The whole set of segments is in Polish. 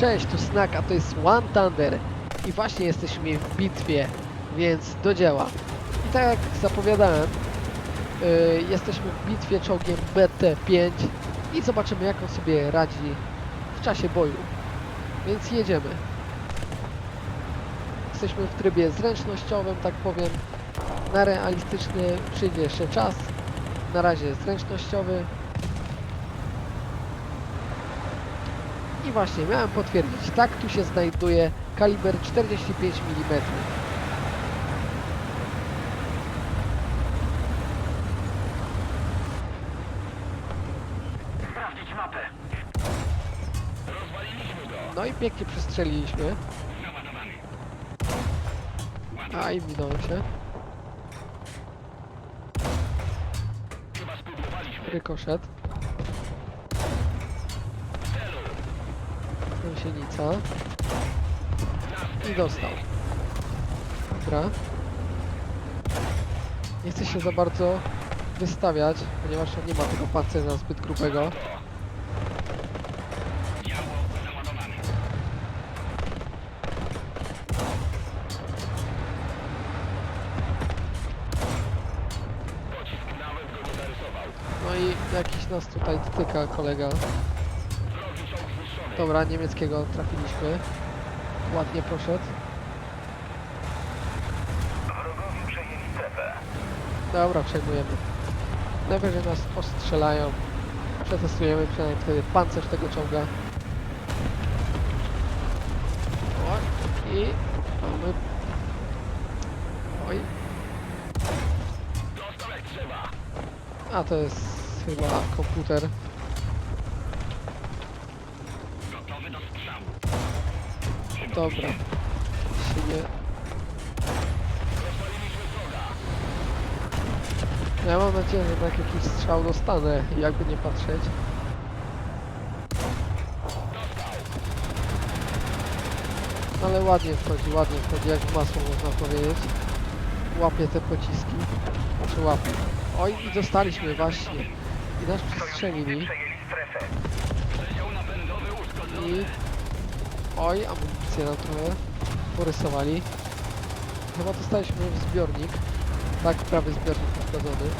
Cześć, tu Snack, a to jest One Thunder. I właśnie jesteśmy w bitwie, więc do dzieła. I tak jak zapowiadałem, yy, jesteśmy w bitwie czołgiem BT-5 i zobaczymy jak on sobie radzi w czasie boju. Więc jedziemy. Jesteśmy w trybie zręcznościowym, tak powiem. Na realistyczny przyjdzie jeszcze czas. Na razie zręcznościowy. I właśnie, miałem potwierdzić. Tak, tu się znajduje kaliber 45 mm. Sprawdzić mapę. Rozwaliliśmy go. No i pięknie przestrzeliliśmy. A i minął się. Rykoszet. Gąsienica. I dostał. Dobra. Nie chcę się za bardzo wystawiać, ponieważ on nie ma tego pancerza zbyt grubego. No i jakiś nas tutaj dotyka kolega. Dobra, niemieckiego trafiliśmy. Ładnie poszedł. Wrogowie przejęli strefę. Dobra, przejmujemy. Najwyżej nas ostrzelają. Przetestujemy przynajmniej wtedy pancerz tego czołga. O, i mamy... Oj, a to jest chyba komputer. Dobra. Się nie... Ja mam nadzieję, że tak jakiś strzał dostanę, jakby nie patrzeć. Ale ładnie wchodzi, ładnie wchodzi, jak w masło można powiedzieć. Łapie te pociski. Czy łapie? Oj, i dostaliśmy właśnie. I nas przestrzelili. I... Oj, amunicję nam trochę porysowali. Chyba dostaliśmy w zbiornik. Tak, prawy zbiornik uszkodzony.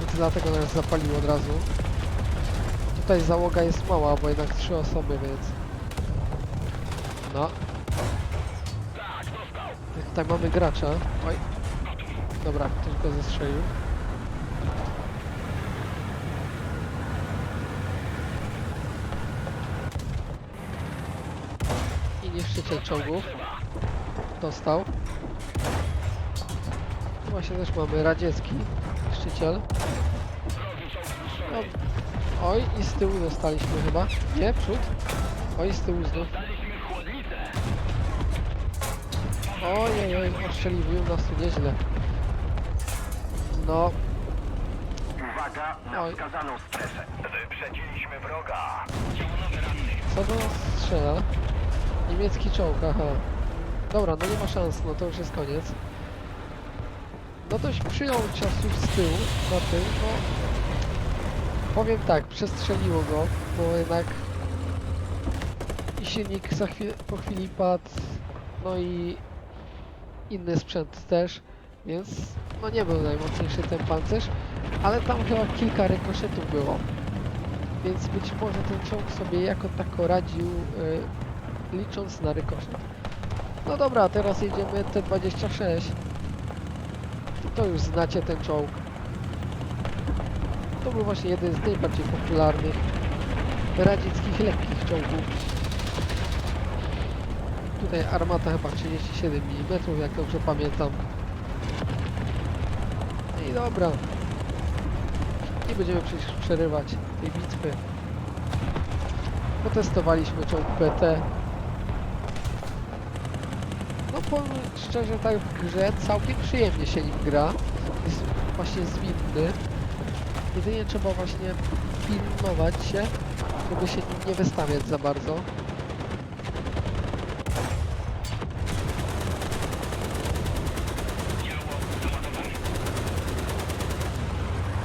Więc dlatego nas zapaliło od razu. Tutaj załoga jest mała, bo jednak trzy osoby, więc... No, tutaj mamy gracza. Oj. Dobra, ktoś go zestrzelił. Niszczyciel czołgów. Dostał. Tu Właśnie też mamy radziecki niszczyciel. No. Oj, i z tyłu dostaliśmy chyba. Nie, przód. Oj, z tyłu znów. Ojej, oj, ostrzeliwują nas tu nieźle. No, Uwaga na Oj. wskazaną strefę. Wyprzedziliśmy wroga. Co do strzela? Niemiecki czołg, aha. Dobra, no nie ma szans, no to już jest koniec. No dość przyjął ciosów z tyłu, na tył, no... Powiem tak, przestrzeliło go, bo jednak... I silnik za chwilę, po chwili padł, no i... Inny sprzęt też, więc... No nie był najmocniejszy ten pancerz, ale tam chyba kilka rykoszetów było. Więc być może ten czołg sobie jako tako radził, y, licząc na rykoszet. No dobra, teraz jedziemy T26. To już znacie ten czołg. To był właśnie jeden z najbardziej popularnych radzieckich lekkich czołgów. Tutaj armata chyba 37 mm, jak dobrze pamiętam. No I dobra. Nie będziemy przecież przerywać tej bitwy. Potestowaliśmy czołg PT. Powiem szczerze, tak w grze całkiem przyjemnie się nim gra. Jest właśnie zwinny. Jedynie trzeba właśnie pilnować się, żeby się nie wystawiać za bardzo.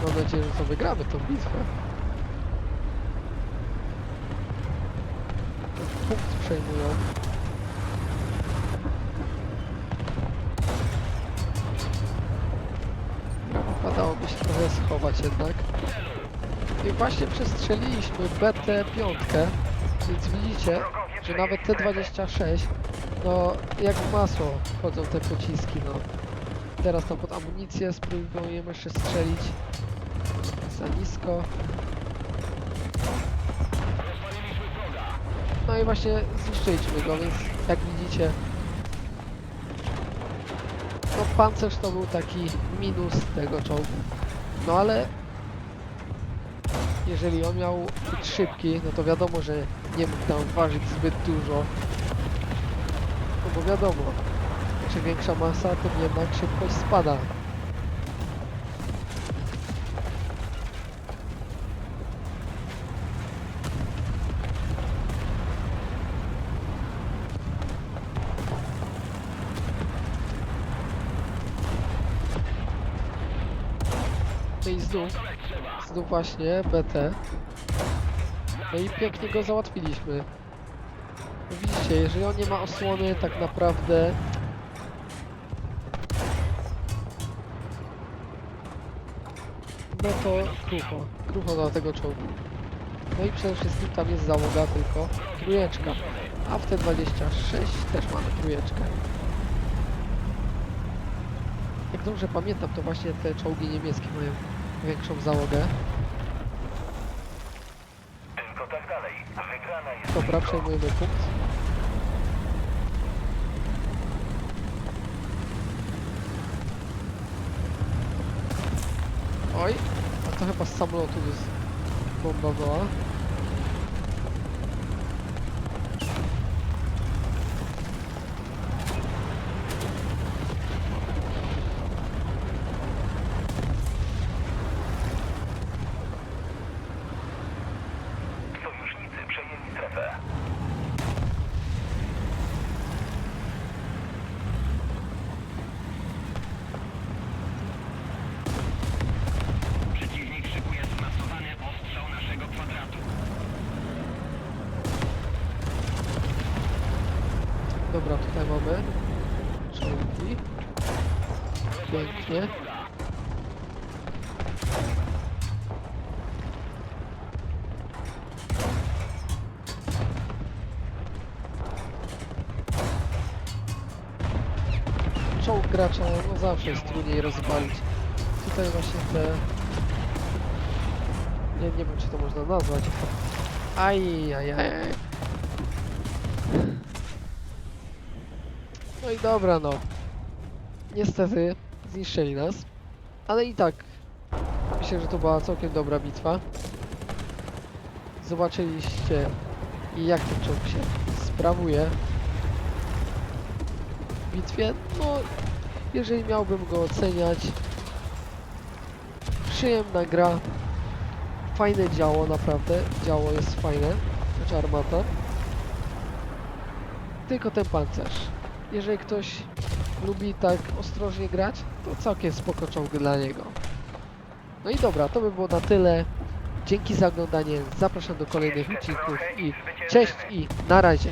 Mam nadzieję, że to wygramy tą bitwę. punkt przejmują. Trochę schować jednak. I właśnie przestrzeliliśmy BT-5, więc widzicie, że nawet T-26, no jak w masło wchodzą te pociski, no. Teraz tam pod amunicję spróbujemy jeszcze strzelić za nisko. No i właśnie zniszczyliśmy go, więc jak widzicie no pancerz to był taki minus tego czołgu. No ale jeżeli on miał być szybki, no to wiadomo, że nie mógł tam ważyć zbyt dużo. No bo wiadomo, czy większa masa, tym jednak szybkość spada. Znów, znów właśnie BT. No i pięknie go załatwiliśmy. No widzicie, jeżeli on nie ma osłony, tak naprawdę... No to krucho, krucho dla tego czołgu. No i przede wszystkim tam jest załoga tylko trójeczka. A w T26 też mamy trójeczkę. Jak dobrze pamiętam, to właśnie te czołgi niemieckie mają większą załogę. Tylko tak dalej. Wygrana jest Dobra, blisko. przejmujemy punkt. Oj, a to chyba z samolotu jest bomba była. Dobra, tutaj mamy czołgi. Pięknie. Czołg gracza no zawsze jest trudniej rozwalić. Tutaj właśnie te... Nie, nie wiem czy to można nazwać. Aj, aj, aj. aj. No i dobra, no. Niestety zniszczyli nas. Ale i tak myślę, że to była całkiem dobra bitwa. Zobaczyliście jak ten czołg się sprawuje w bitwie. No, jeżeli miałbym go oceniać, przyjemna gra. Fajne działo, naprawdę. Działo jest fajne. Znaczy armata. Tylko ten pancerz. Jeżeli ktoś lubi tak ostrożnie grać, to całkiem spoko czołg dla niego. No i dobra, to by było na tyle. Dzięki za oglądanie, zapraszam do kolejnych odcinków i cześć i na razie.